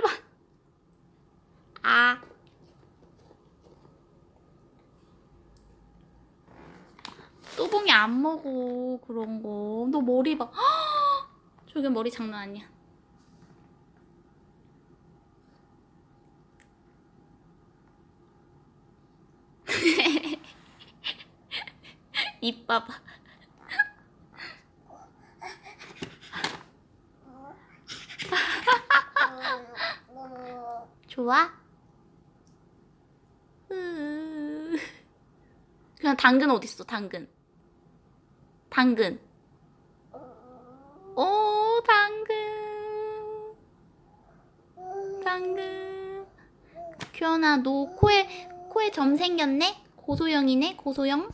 반. 아. 뚜봉이 안 먹어, 그런 거. 너 머리 봐. 저게 머리 장난 아니야. 이 봐봐. 좋아? 으. 그냥 당근 어딨어 당근? 당근. 오 당근. 당근. 규현아 너 코에 코에 점 생겼네? 고소영이네? 고소영